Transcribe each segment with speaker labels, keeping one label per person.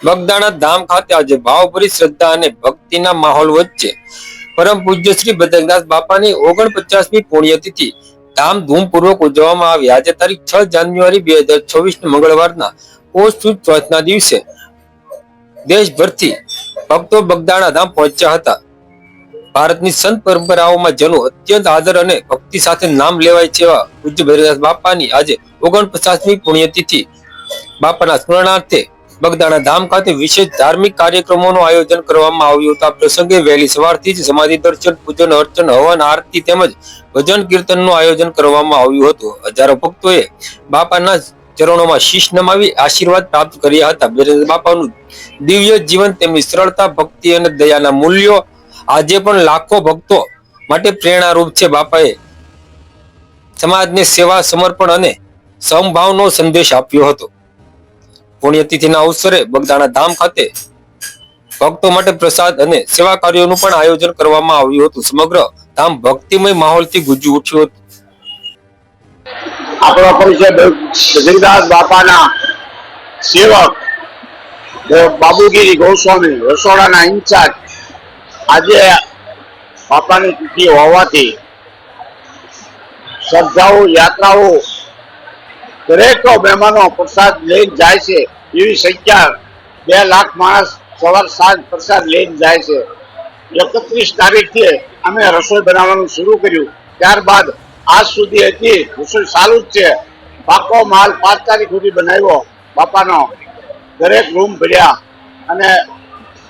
Speaker 1: બગદાણા ધામ ખાતે આજે ભાવભરી શ્રદ્ધા અને ભક્તિના માહોલ વચ્ચે. પરમ પૂજ્ય શ્રી બદ્રનાથ બાપાની ઓગણપચાસમી પુણ્યતિથિ ધામધૂમપૂર્વક ઉજવવામાં આવી. આજે તારીખ છ જાન્યુઆરી બે હજાર છવ્વીસ મંગળવારના પોષ સુદ ચોથના દિવસે દેશભરથી ભક્તો બગદાણા ધામ પહોંચ્યા હતા. ભારતની સંત પરંપરાઓમાં જેનું અત્યંત આદર અને ભક્તિ સાથે નામ લેવાય છે પૂજ્ય ભૈરવનાથ બાપાની આજે ઓગણપચાસમી પુણ્યતિથિ બાપાના સ્મરણાર્થે બગદાણા ધામ ખાતે વિશેષ ધાર્મિક કાર્યક્રમોનું આયોજન કરવામાં આવ્યું હતું. આ પ્રસંગે વહેલી સવારથી જ સમાધિ દર્શન, પૂજન, અર્ચન, હવન, આરતી તેમજ ભજન કીર્તનનું આયોજન કરવામાં આવ્યું હતું. હજારો ભક્તોએ બાપાના ચરણોમાં શીશ નમાવી આશીર્વાદ પ્રાપ્ત કર્યા હતા. બિરંજ બાપાનું દિવ્ય જીવન તેમની સરળતા, ભક્તિ અને દયાના મૂલ્યો આજે પણ લાખો ભક્તો માટે પ્રેરણારૂપ છે. બાપાએ સમાજને સેવા, સમર્પણ અને સમભાવનો સંદેશ આપ્યો હતો. પુણ્યતિથિના અવસરે બગદાણા ધામ ખાતે ભક્તો માટે પ્રસાદ અને સેવા કાર્યોનું પણ આયોજન કરવામાં આવ્યું હતું. સમગ્ર ધામ ભક્તિમય માહોલથી ગુંજી ઉઠ્યું હતું.
Speaker 2: આપણો પરિચય જગદાસ બાપાના સેવક બાબુગીરી ગોસ્વામી રસોડાના ઇન્ચાર્જ આજે બાપાની તિથિ હોવાથી શ્રદ્ધાઓ, યાત્રાઓ દરેક મહેમાનો પ્રસાદ લઈ જાય છે. એવી સંખ્યા બે લાખ માણસ સવાર સાંજ પ્રસાદ લઈને જાય છે. એકત્રીસ તારીખથી અમે રસોઈ બનાવવાનું શરૂ કર્યું. ત્યારબાદ આજ સુધી હતી રસોઈ ચાલુ જ છે. પાકો માલ પાંચ તારીખ સુધી બનાવ્યો. બાપાનો દરેક રૂમ ભર્યા અને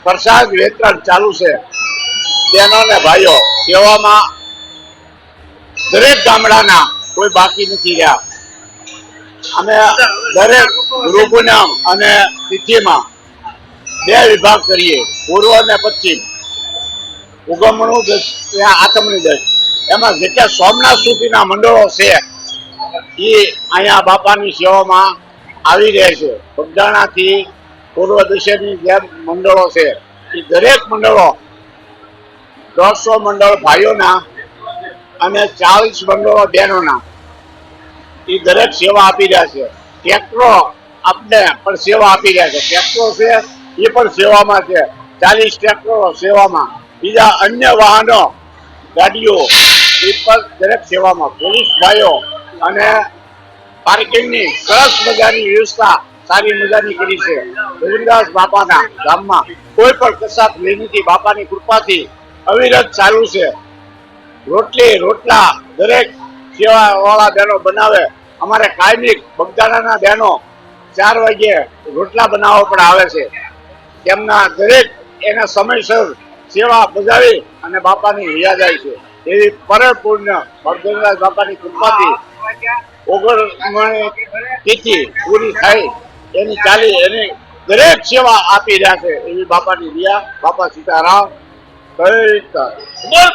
Speaker 2: પ્રસાદ વેતરણ ચાલુ છે. બહેનો ને ભાઈઓ, સેવામાં દરેક ગામડાના કોઈ બાકી નથી રહ્યા. અમે દરેક ગ્રુપના અને તિથિમાં બે વિભાગ કરીએ, પૂર્વ અને પશ્ચિમ. ઉગમણું દસ ત્યાં દસ એમાં જેટલા સોમનાથ સુધીના મંડળો છે, એ અહીંયા બાપાની સેવામાં આવી રહ્યા છે. બગદાણાથી પૂર્વ દિશાની જે મંડળો છે. એ દરેક મંડળો દોઢસો મંડળ ભાઈઓના અને ચાલીસ મંડળો બહેનોના એ દરેક સેવા આપી રહ્યા છે. ટ્રેક્ટરો આપણે પણ સેવા આપી રહ્યા છે. ટ્રેક્ટરો છે, એ પણ સેવામાં છે. ચાલીસ ટ્રેક્ટરો સેવામાં. બીજા અન્ય વાહનો, ગાડીઓ, એ પણ દરેક સેવામાં. પોલીસ ભાઈઓ અને પાર્કિંગની સરસ મજાની વ્યવસ્થા, સારી મજાની કરી છે. ગોવિંદાસ બાપાના ગામમાં કોઈ પણ કસાત લેનીથી બાપાની કૃપાથી અવિરત ચાલુ છે. રોટલી, રોટલા દરેક સેવા વાળા બહેનો બનાવે. અમારે કાયમી બગદાણાના બહેનો ચાર વાગ્યે રોટલા બનાવવા પણ આવે છે. તેમના દરેક એના સમયસર સેવા બજાવી અને બાપાની હિયા જાય છે. એવી પરિપૂર્ણ ભગવાન બાપાની કૃપાથી ઓગણ તિથિ પૂરી થાય એની ચાલી એની દરેક સેવા આપી રહ્યા છે એવી બાપાની રિયા બાપા સીતારામ. કઈ
Speaker 3: બોલ